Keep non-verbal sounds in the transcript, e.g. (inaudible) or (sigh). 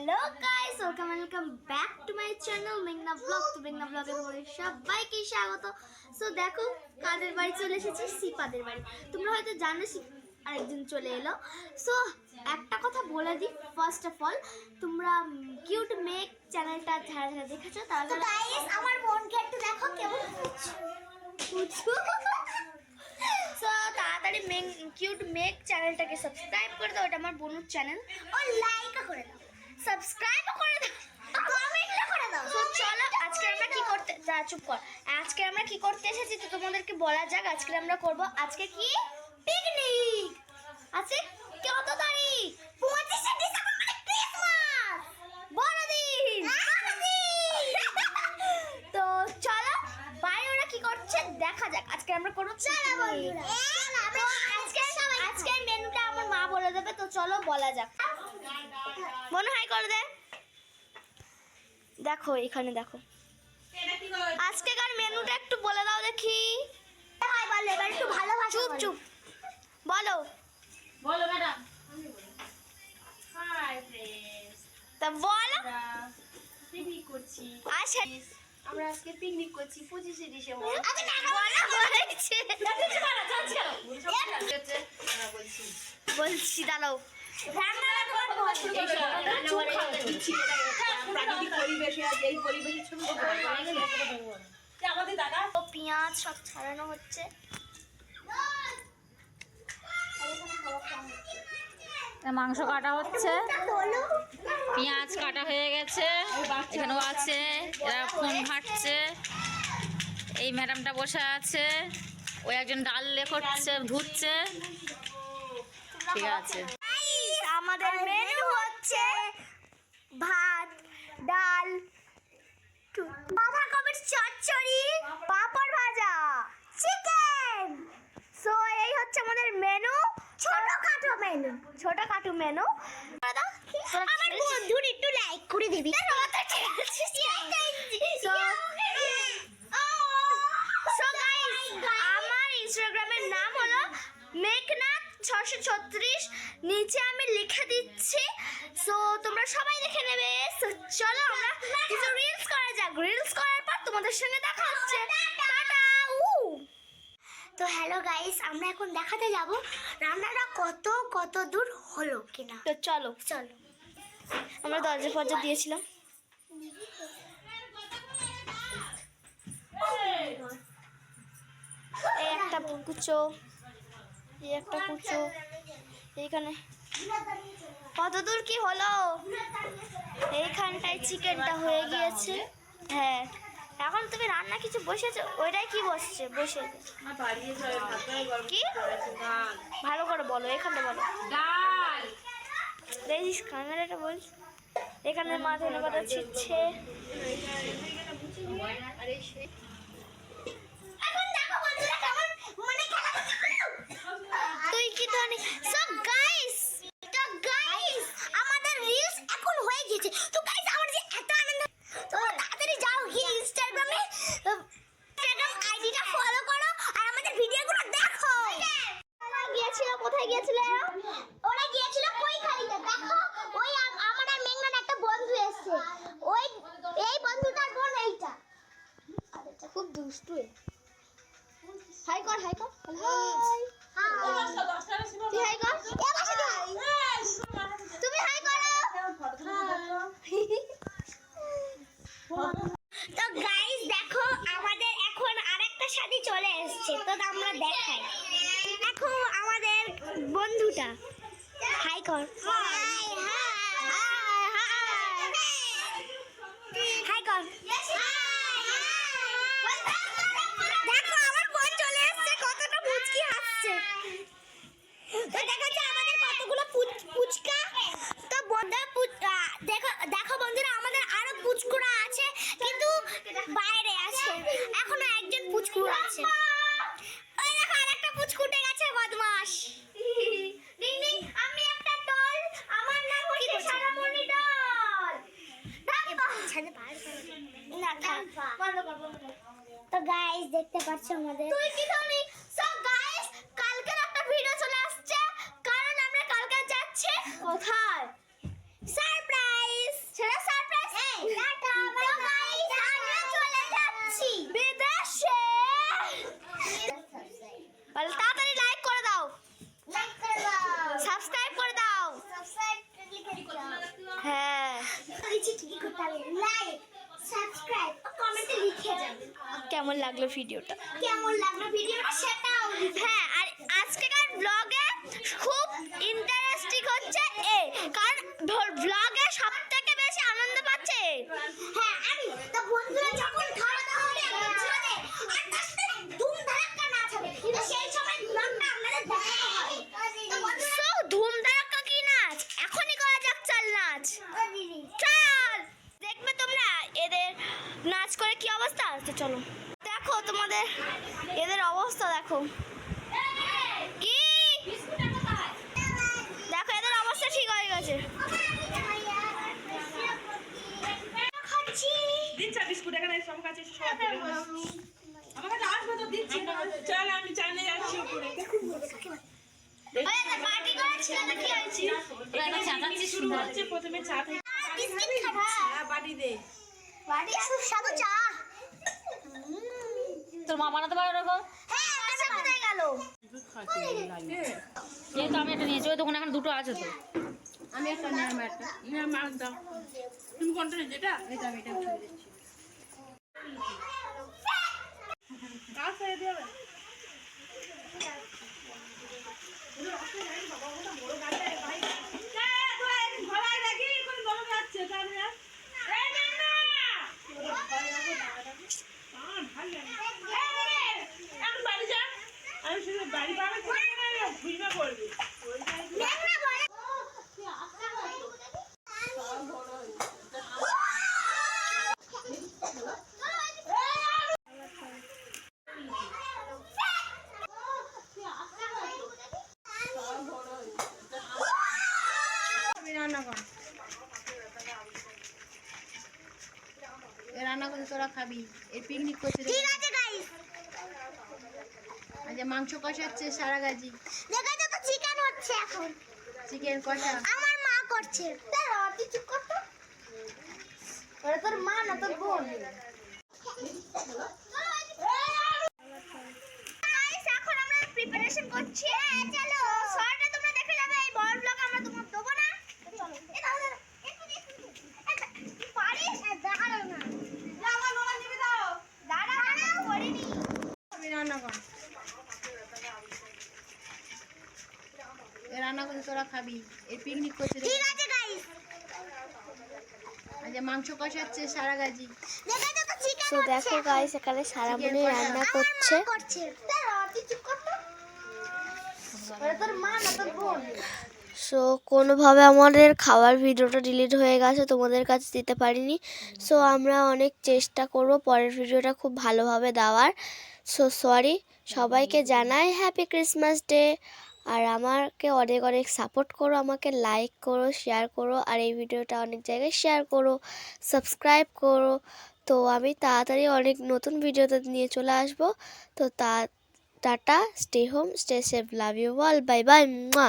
Hello guys welcome welcome back to my channel মেঘনা blog তো মেঘনা ব্লগে তোমাদের সবাইকে স্বাগত। সো দেখো কাদের বাড়ি চলে এসেছি? সিপাদের বাড়ি। তোমরা হয়তো জানো সি আরেকজন চলে এলো। সো একটা কথা বলে দিই। ফার্স্ট অফ অল তোমরা কিউট মেক চ্যানেলটা যারা যারা দেখেছ তারা তো গাইস আমার বোনকে একটু দেখো কেমন সো তাড়াতাড়ি মেক কিউট মেক চ্যানেলটাকে সাবস্ক্রাইব করে দাও। এটা আমার বোনুর চ্যানেল ও লাইকও করে দাও। সাবস্ক্রাইবও করে দাও। কমেন্টও করে দাও। তো চলো আজকে আমরা কি করতে যা চুপ কর। আজকে আমরা কি করতে এসেছি তো তোমাদেরকে বলা যাক আজকে আমরা করব আজকে কি? পিকনিক আছে কত তারিখ? পঁচিশে ডিসেম্বর মানে ক্রিসমাস বড়দিন (laughs) তো চলো বাইরে ওরা কি করছে দেখা যাক। আজকে আমরা করব চলো বন্ধুরা। আজকে আজকে মেনুটা আমার মা বলে দেবে তো চলো বলা যাক। মনে হয় করে দে। দেখো এখানে দেখো। আজকেকার মেনুটা একটু বলে দাও দেখি। একটু চুপ চুপ। বলো। বলো ম্যাডাম। তা বলো। পিকনিক করছি। আচ্ছা। আমরা আজকে পিকনিক করছি পঁচিশে ডিসেম্বর। আচ্ছা বলছি দাঁড়াও। পেঁয়াজ সব ছাড়ানো হচ্ছে। মাংস কাটা হচ্ছে। পেঁয়াজ কাটা হয়ে গেছে। এখানেও আছে। এরা ফোন ঘাটছে। এই ম্যাডামটা বসে আছে। ওই একজন ডাল লে করছে ধুচ্ছে। ঠিক আছে। আমাদের মেনু হচ্ছে ভাত ডাল বাঁধাকপির চচ্চড়ি পাঁপড় ভাজা চিকেন সো এই হচ্ছে আমাদের মেনু ছোটখাটো মেনু ছোটখাটো মেনু আমার বন্ধুর একটু লাইক করে দিবি। মেঘনাথ ছত্রিশ নিচে আমি লিখে দিচ্ছি। সো তোমরা সবাই লিখে নেবে। So, চলো আমরা কিছু রিলস করা যাক। রিলস করার পর তোমাদের সঙ্গে দেখা হচ্ছে। তো হ্যালো গাইস আমরা এখন দেখাতে যাব রান্নাটা কত কত দূর হলো কিনা। তো চলো। চলো। আমরা দরজা ফরজা দিয়েছিলাম। এই একটা কুচো এই একটা কুচো। এইখানে। কত দূর কি হলো? এইখানটায় চিকেনটা হয়ে গিয়েছে। হ্যাঁ। এখন তুমি রান্না কিছু বসেছো? ওইটাই কি বসছে? বসে। কি? ভালো করে বলো এখানটা বলো। দেখিস ক্যামেরাটা বল। এখানে মা ধনে পাতা ছিটছে এখন দেখো বন্ধুরা কেমন মানে খেলা তুই কি ধনে সো গাইস তো গাইস আমাদের রিলস এখন হয়ে গিয়েছে তো গাইস আমার যে এত আনন্দ তো তাড়াতাড়ি যাও গিয়ে ইনস্টাগ্রামে ইনস্টাগ্রাম আইডিটা ফলো করো আর আমাদের ভিডিওগুলো দেখো ওরা গিয়েছিল কোথায় গিয়েছিল এরা? ওরা গিয়েছিল কৈখালিতে দেখো ওই আম- আমার আর মেঘনার একটা বন্ধু এসেছে ওই এই বন্ধুটার বোন এইটা খুব দুষ্টু এ। হাই কর হাই কর হাই তুই হাই কর তুমি হাই করো তো গাইস দেখো আমাদের এখন আরেকটা শাড়ি চলে এসেছে তো আমরা দেখাই দেখো আমাদের বন্ধুটা হাই কর। হাই। তো গাইস দেখতে পাচ্ছ আমাদের। তুই কি ধরি সো গাইস কালকে একটা ভিডিও চলে আসছে। কারণ আমরা কালকে যাচ্ছি কোথায়? সারপ্রাইজ সেটা সারপ্রাইজ এই চলে যাচ্ছি। বিদেশে! তাড়াতাড়ি লাইক করে দাও। লাইক করে দাও। সাবস্ক্রাইব করে দাও। সাবস্ক্রাইব দাও হ্যাঁ। লাইক সাবস্ক্রাইব কেমন লাগল ভিডিওটা? কেমন লাগল ভিডিওটা? সেটাও হ্যাঁ আর আজকেকার ব্লগে খুব ইন্টারেস্টিং হচ্ছে এ কারণ ব্লগে সব থেকে বেশি আনন্দ পাচ্ছে হ্যাঁ আমি তো বন্ধুরা যখন খাওয়া দাওয়া হবে একদম ছাদে আর তার সাথে ধুম ধারাক্কা নাচ হবে তো সেই সময় ব্লগটা আপনাদের দেখাতে হবে তো বন্ধুরা সো ধুম ধারাক্কা কি নাচ এখনই করা যাক চাল নাচ ও দিদি চল দেখবে তোমরা এদের নাচ করে কি অবস্থা তো চলো দেখো তোমাদের এদের অবস্থা দেখো। কি? দেখো এদের অবস্থা ঠিক হয়ে গেছে। খাচ্ছি দিচ্ছা বিস্কুট এখানে সব কাছে আমার কাছে আসবে তো দিচ্ছি চল আমি যাচ্ছি উপরে। পার্টি করেছিল না কি হয়েছে? ওরা একটা চাঁদাচ্ছি হচ্ছে প্রথমে চা থেকে হ্যাঁ বাটি দে। বাড়ি সুস্বাদু চা। তোর মা বানাতে পারে ওরকম? হ্যাঁ যেহেতু আমি একটা নিয়েছি ওই দোকানে এখন দুটো আছে তো। আমি একটা নিয়ে আমার একটা। না মাছ দাও। তুমি কোনটা নিয়েছো এটা? এটা আমি এটা ছেড়ে দিচ্ছি। কাজ করে দেবে আমি শুধু বাড়ি পাবে ঘুরবে করবি দেখ না বলে আমি রান্না কর এ রান্না করে তোরা খাবি। এই পিকনিক করছে। ঠিক আছে গাইস আজ মাংস কষাচ্ছে সারা গাজি। দেখা তো চিকেন হচ্ছে এখন। চিকেন কষা। আমার মা করছে। দাঁড়া তুই চুপ কর তো। ওরা তোর মা না তোর বোন। এখন আমরা প্রিপারেশন করছি। হ্যাঁ চলো সরটা তোমরা দেখে যাবে এই বড় ব্লগ আমরা তোমার দেবো না চলো এ দাও দাও একটু দে, একটু দে। এ দা- তুই পারিস দাঁড়াও না আমার মোবাইল দিবি দাও দাঁড়া দাঁড়াও করিনি আমি রান্না রান্না করে তোরা খাবি। এই পিকনিক করছে ঠিক আছে গাইস আজ মাংস কষাচ্ছে সারা গাজি। তো দেখো গাইস এখানে সারামণি রান্না করছে। করছে। দাঁড়া তুই চুপ কর তো। ওরা তোর মা না তোর বোন। সো কোনোভাবে আমাদের খাওয়ার ভিডিওটা ডিলিট হয়ে গেছে তোমাদের কাছে দিতে পারিনি। সো আমরা অনেক চেষ্টা করব পরের ভিডিওটা খুব ভালোভাবে দেওয়ার। সো সরি সবাইকে জানাই হ্যাপি ক্রিসমাস ডে আর আমাকে অনেক অনেক সাপোর্ট করো আমাকে লাইক করো শেয়ার করো আর এই ভিডিওটা অনেক জায়গায় শেয়ার করো সাবস্ক্রাইব করো। তো আমি তাড়াতাড়ি অনেক নতুন ভিডিওতে নিয়ে চলে আসব। তো তা tata stay home stay safe love you all bye bye মা